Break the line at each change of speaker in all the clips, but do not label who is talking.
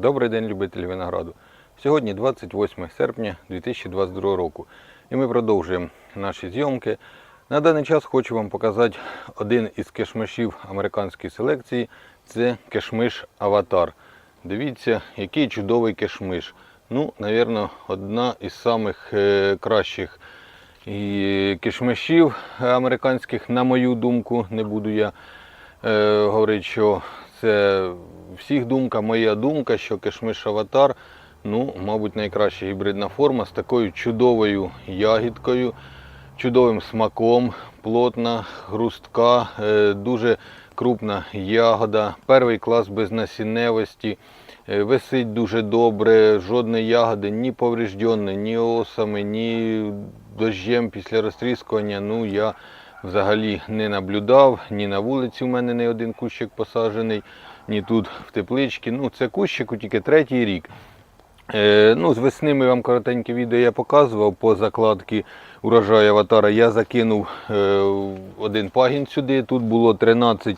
Добрий день, любителі винограду. Сьогодні 28 серпня 2022 року. І ми продовжуємо наші зйомки. На даний час хочу вам показати один із кешмишів американської селекції. Це кешмиш Аватар. Дивіться, який чудовий кешмиш. Ну, напевно, одна із самих е, кращих і кишмишів американських, на мою думку, не буду я е, говорити, що це всіх думка, моя думка, що кишмиш аватар, ну, мабуть, найкраща гібридна форма з такою чудовою ягідкою, чудовим смаком, плотна, хрустка, е, дуже крупна ягода, перший клас безнасінневості. Е, Висить дуже добре, жодної ягоди ні поврежденної, ні осами, ні дощем після розтріскування. Ну, я взагалі не наблюдав, ні на вулиці у мене не один кущик посаджений, ні тут в тепличці. Ну, це кущику тільки третій рік. Е, ну, з весни ми вам коротеньке відео я показував по закладці урожаю аватара. Я закинув е, один пагін сюди. Тут було 13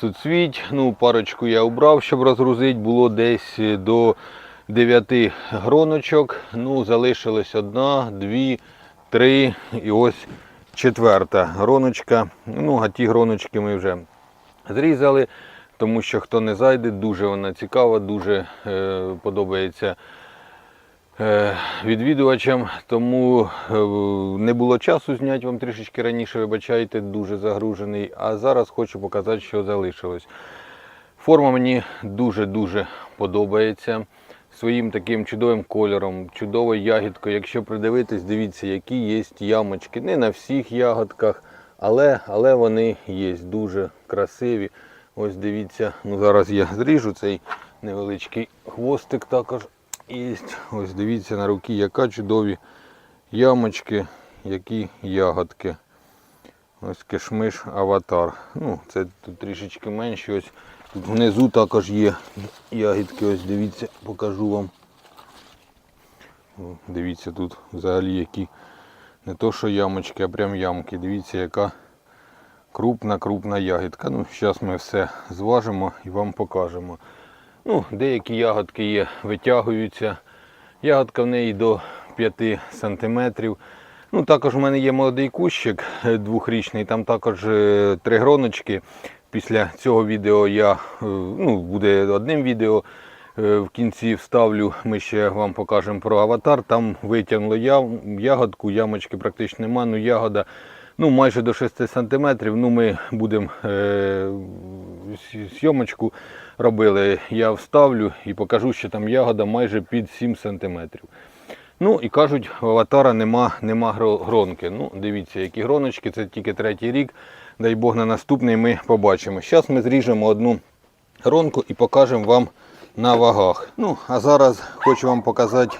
суцвіть. Ну, парочку я обрав, щоб розгрузити. Було десь до 9 гроночок. Ну, залишилось одна, дві, три і ось четверта гроночка. Ну, а ті гроночки ми вже зрізали, тому що хто не зайде, дуже вона цікава, дуже е, подобається е, відвідувачам, тому е, не було часу зняти вам трішечки раніше, вибачайте, дуже загружений. А зараз хочу показати, що залишилось. Форма мені дуже-дуже подобається. Своїм таким чудовим кольором, чудовою ягідкою. Якщо придивитись, дивіться, які є ямочки. Не на всіх ягодках, але, але вони є дуже красиві. Ось дивіться, ну зараз я зріжу цей невеличкий хвостик також є. Ось дивіться на руки, яка чудові ямочки, які ягодки. Ось кишмиш аватар. Ну, це тут трішечки менше. Ось тут внизу також є ягідки. Ось дивіться, покажу вам. Дивіться, тут взагалі які не то що ямочки, а прям ямки. Дивіться, яка крупна, крупна ягідка. Ну, зараз ми все зважимо і вам покажемо. Ну, деякі ягодки є, витягуються. Ягодка в неї до 5 сантиметрів. Ну, також в мене є молодий кущик е, двохрічний, там також е, три гроночки. Після цього відео я, е, ну, буде одним відео. В кінці вставлю, ми ще вам покажемо про аватар. Там витягнуло ям- ягодку, ямочки практично нема, ну ягода ну, майже до 6 см. Ну, ми будемо е, с- робили. Я вставлю і покажу, що там ягода майже під 7 см. Ну і кажуть, у аватара нема, нема гронки. Ну, дивіться, які гроночки, це тільки третій рік. Дай Бог на наступний ми побачимо. Зараз ми зріжемо одну гронку і покажемо вам на вагах. Ну, а зараз хочу вам показати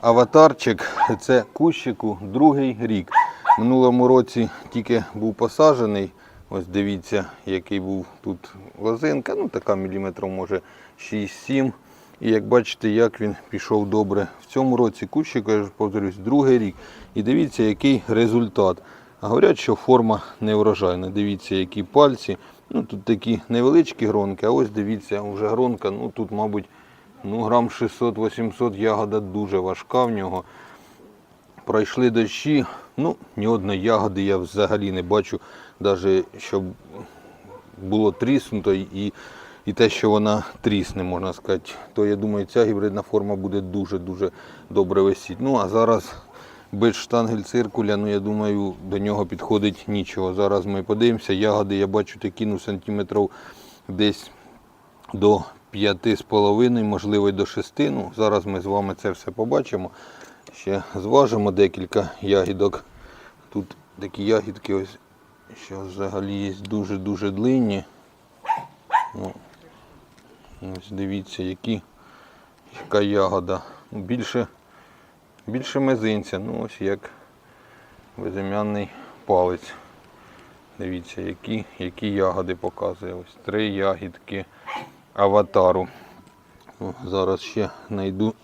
аватарчик. Це кущику другий рік. Минулому році тільки був посаджений. Ось дивіться, який був тут лозинка. Ну, така міліметрів, може 6-7. І як бачите, як він пішов добре. В цьому році кущик, я ж повторюсь, другий рік. І дивіться, який результат. Говорять, що форма неврожайна. Дивіться, які пальці. Ну, тут такі невеличкі гронки, а ось дивіться, вже гронка, ну тут, мабуть, ну, грам 600-800 ягода дуже важка в нього. Пройшли дощі, ну, ні одної ягоди я взагалі не бачу, навіть щоб було тріснуто і, і те, що вона трісне, можна сказати, то я думаю, ця гібридна форма буде дуже-дуже добре висіти. Ну а зараз без штангель циркуля, ну я думаю, до нього підходить нічого. Зараз ми подивимося, ягоди я бачу такі ну, сантиметрів десь до 5,5, можливо, й до 6. Ну, зараз ми з вами це все побачимо. Ще зважимо декілька ягідок. Тут такі ягідки ось, що взагалі є дуже-дуже длинні. Ну, ось дивіться, які, яка ягода. Ну, Більше, більше мизинця. Ну ось як безім'яний палець. Дивіться, які, які ягоди показує. Ось три ягідки аватару. О, зараз ще знайду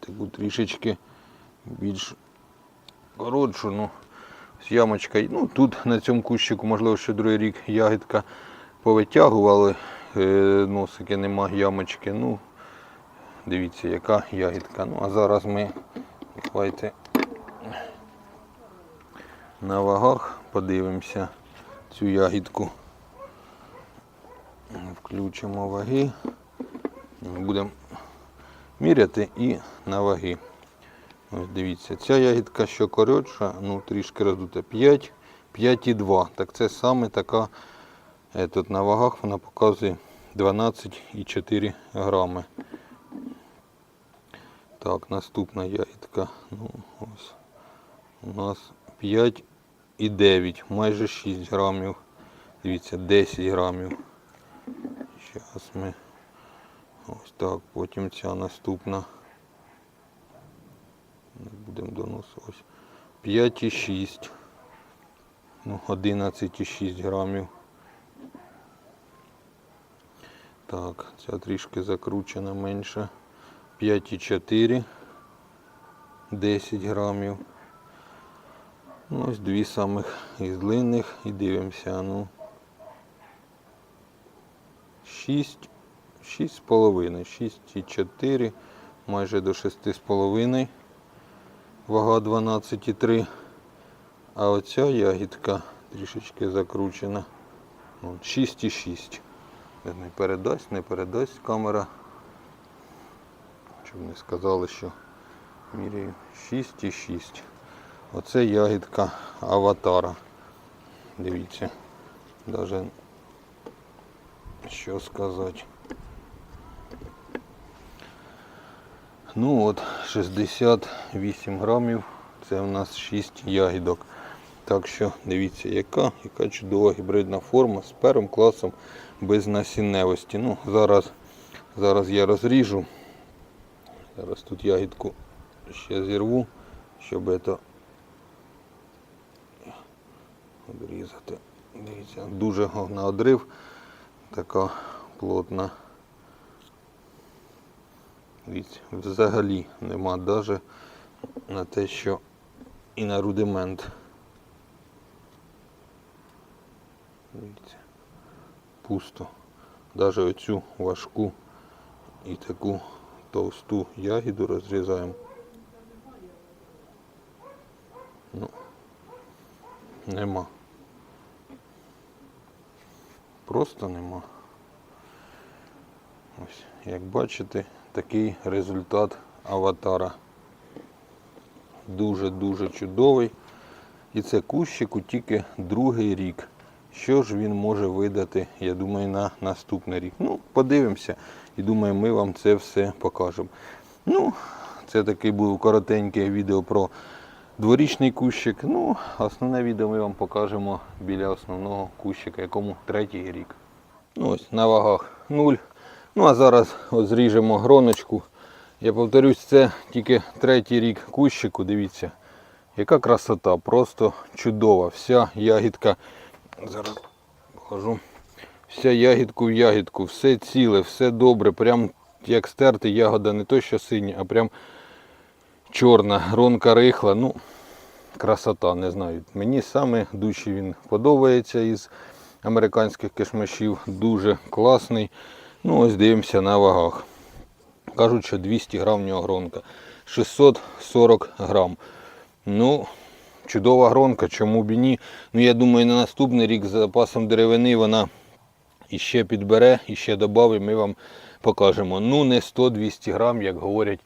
таку трішечки більш коротшу. Ну, з ямочкою. Ну, тут на цьому кущику, можливо, ще другий рік ягідка повитягували, е, носики нема ямочки. Ну, дивіться, яка ягідка. Ну, а зараз ми давайте на вагах подивимося цю ягідку. Включимо ваги. Будемо міряти і на ваги. Ось дивіться, ця ягідка, що коротша, ну трішки роздута 5, 5,2. Так це саме така, е, тут на вагах вона показує 12,4 грами. Так, наступна ягідка. Ну, ось. У нас 5,9, майже 6 грамів. Дивіться, 10 грамів. Зараз ми ось так, потім ця наступна. Не будемо доносити. Ось 5,6. Ну, 11,6 грамів. Так, ця трішки закручена менше. 5,4. 10 грамів. Ну, ось дві самих із длинних і дивимося. Ну, 6, 6,5, 6,4, майже до 6,5. Вага 12,3. А оця ягідка трішечки закручена. 6,6. Не передасть, не передасть камера. Щоб не сказали, що міряю 6,6. Оце ягідка аватара. Дивіться. Даже що сказати. Ну от 68 грамів. Це у нас 6 ягідок. Так що дивіться, яка, яка чудова гібридна форма з першим класом без насінневості. Ну, зараз, зараз я розріжу. Зараз тут ягідку ще зірву, щоб це обрізати. Дивіться, дуже на одрив, така плотна. Дивіться, взагалі нема навіть на те, що і на рудимент. Дивіться, пусто. Навіть оцю важку і таку товсту ягіду розрізаємо. Ну, нема. Просто нема. Ось, як бачите, такий результат аватара. Дуже-дуже чудовий. І це кущику тільки другий рік. Що ж він може видати, я думаю, на наступний рік. Ну, подивимося і думаю, ми вам це все покажемо. Ну, це такий був коротеньке відео про дворічний кущик. Ну, основне відео ми вам покажемо біля основного кущика, якому третій рік. Ну ось на вагах 0. Ну а зараз от зріжемо гроночку. Я повторюсь, це тільки третій рік кущику. Дивіться, яка красота, просто чудова. Вся ягідка. Зараз покажу. Вся ягідку в ягідку, все ціле, все добре. Прям як стерти ягода не то що синя, а прям чорна, гронка рихла. Ну, красота, не знаю. Мені саме дужче він подобається із американських кишмишів. Дуже класний. Ну, ось дивимося на вагах. Кажуть, що 200 грам в нього гронка. 640 грам. Ну, чудова гронка, чому б і ні. Ну, я думаю, на наступний рік з запасом деревини вона іще підбере, іще додавить, ми вам покажемо. Ну, не 100-200 грам, як говорять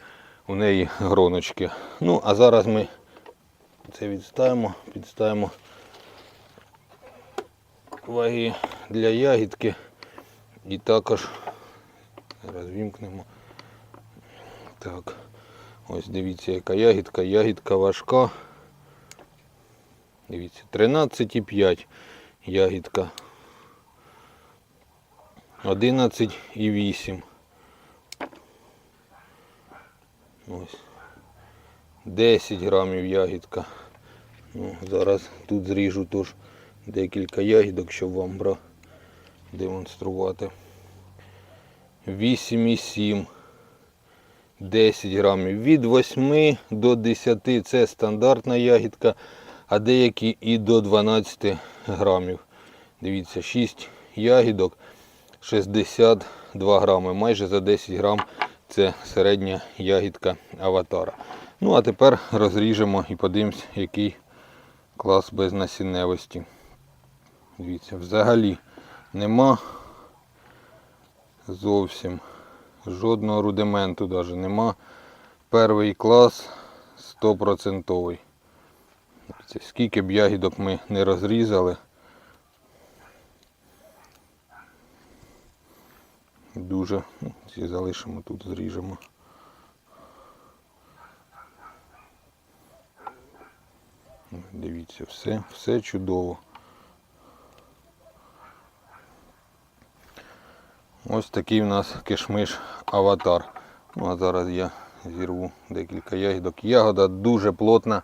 у неї гроночки. Ну, а зараз ми це відставимо, підставимо ваги для ягідки. І також зараз вімкнемо. Так, ось дивіться, яка ягідка. Ягідка важка. Дивіться, 13,5 ягідка. 11,8. Ось. 10 грамів ягідка. Ну, зараз тут зріжу теж декілька ягідок, щоб вам бра демонструвати. 8,7. 10 грамів. Від 8 до 10 це стандартна ягідка, а деякі і до 12 грамів. Дивіться, 6 ягідок, 62 грами, майже за 10 грам це середня ягідка аватара. Ну а тепер розріжемо і подивимось, який клас безнасінневості. Дивіться, взагалі нема зовсім жодного рудименту навіть нема. Перший клас 100%. Скільки б ягідок ми не розрізали. Дуже ну, ці залишимо тут, зріжемо. Дивіться, все, все чудово. Ось такий у нас кишмиш аватар. Ну а зараз я зірву декілька ягідок. Ягода дуже плотна.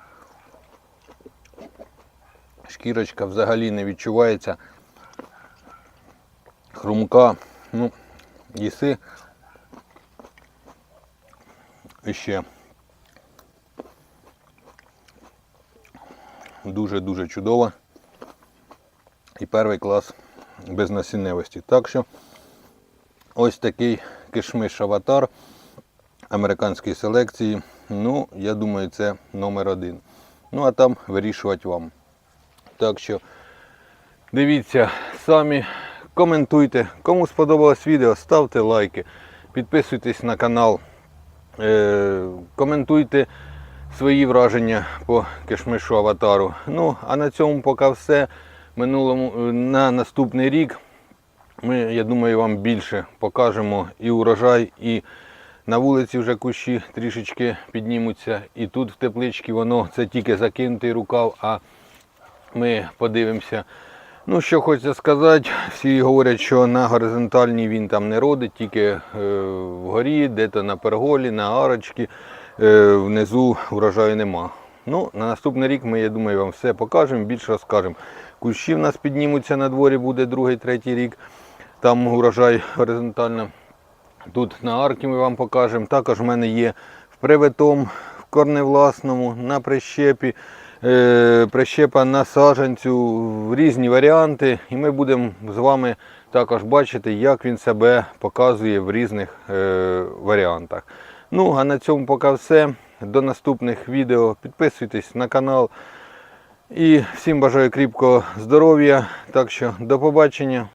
Шкірочка взагалі не відчувається. Хрумка. Ну, їси. І ще. Дуже-дуже чудово. І перший клас безнасінневості. Так що ось такий кишмиш аватар американської селекції. Ну, я думаю, це номер один. Ну, а там вирішувати вам. Так що дивіться самі, коментуйте. Кому сподобалось відео, ставте лайки, підписуйтесь на канал, е- коментуйте свої враження по кишмишу аватару. Ну, а на цьому поки все. Минулому, е, на наступний рік ми, я думаю, вам більше покажемо і урожай, і на вулиці вже кущі трішечки піднімуться. І тут в тепличці воно це тільки закинутий рукав, а ми подивимося. Ну, що хочеться сказати, всі говорять, що на горизонтальній він там не родить, тільки е, вгорі, де-то на перголі, на арочці, е, внизу врожаю нема. Ну, на наступний рік ми, я думаю, вам все покажемо, більше розкажемо. Кущі в нас піднімуться на дворі, буде другий, третій рік. Там урожай горизонтально. Тут на арки ми вам покажемо. Також в мене є в привитом, в корневласному, на прищепі, е, прищепа на саджанцю, в різні варіанти. І ми будемо з вами також бачити, як він себе показує в різних е, варіантах. Ну, а на цьому поки все. До наступних відео. Підписуйтесь на канал. І всім бажаю кріпкого здоров'я. Так що до побачення.